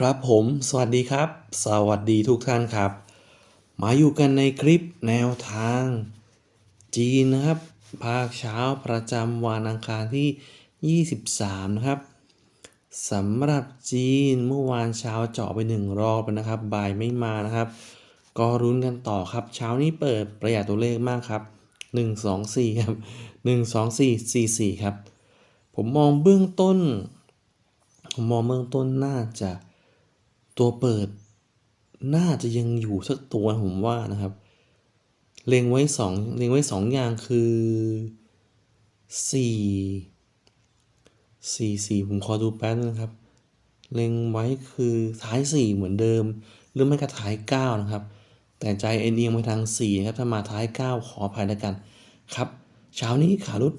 ครับผม สวัสดีครับ สวัสดีทุกท่านครับ มาอยู่กันในคลิปแนวทาง จีนนะครับ ภาคเช้าประจำวันอังคารที่ 23 นะครับสำหรับจีนเมื่อวานเช้าเจาะไปหนึ่งรอบนะครับ บ่ายไม่มานะครับ ก็รุ้นกันต่อครับ เช้านี้เปิดประหยัดตัวเลขมากครับ 1 2 4 ครับ 1 2 4 4 4 ครับ ผมมองเบื้องต้น ผมมองเบื้องต้นน่าจะ ตัวเปิด น่าจะยังอยู่สักตัวผมว่านะครับ เล็งไว้สองเล็งไว้สองอย่างคือสี่สี่สี่ผมขอดูแป๊บนึงนะครับ เล็งไว้คือท้ายสี่เหมือนเดิม หรือไม่ก็ท้ายเก้านะครับ แต่ใจเอ็นเอียงไปทางสี่นะครับ ถ้ามาท้ายเก้าขออภัยแล้วกันครับเช้านี้ขาลุด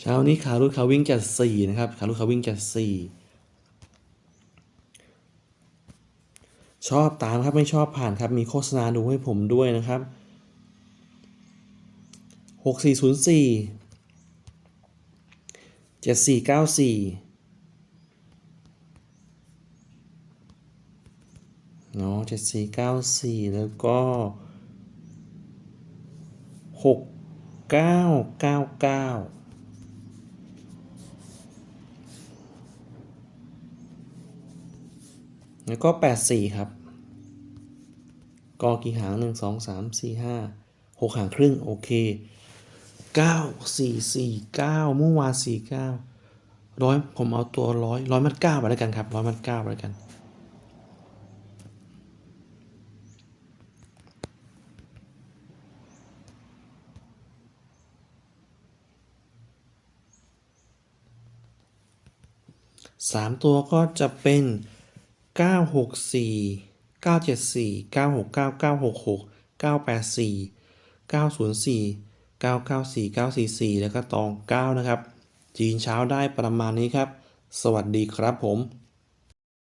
เช้านี้ขาลุดเขาวิ่งจัดสี่นะครับ ขาลุดเขาวิ่งจัดสี่ ชอบตามครับไม่ชอบผ่านครับ มีโฆษณาดูให้ผมด้วยนะครับ 6404 7494เนาะ7494 แล้วก็ 6999 แล้วก็แปดสี่ครับ กอกี่หางหนึ่งสองสามสี่ห้าหกหางครึ่ง โอเคเก้าสี่สี่เก้าเมื่อวานสี่เก้าร้อยผมเอาตัวร้อยร้อยมัดเก้าไปแล้วกันครับร้อยมัดเก้าไปแล้วกันสามตัวก็จะเป็น ก้าหกสี่เก้าเจ็ดสี่เก้าหกเก้าเก้าหกหกเก้าแปดสี่เก้าศูนย์สี่เก้าเก้าสี่เก้าสี่สี่แล้วก็ตองเก้านะครับ จีนเช้าได้ประมาณนี้ครับ สวัสดีครับผม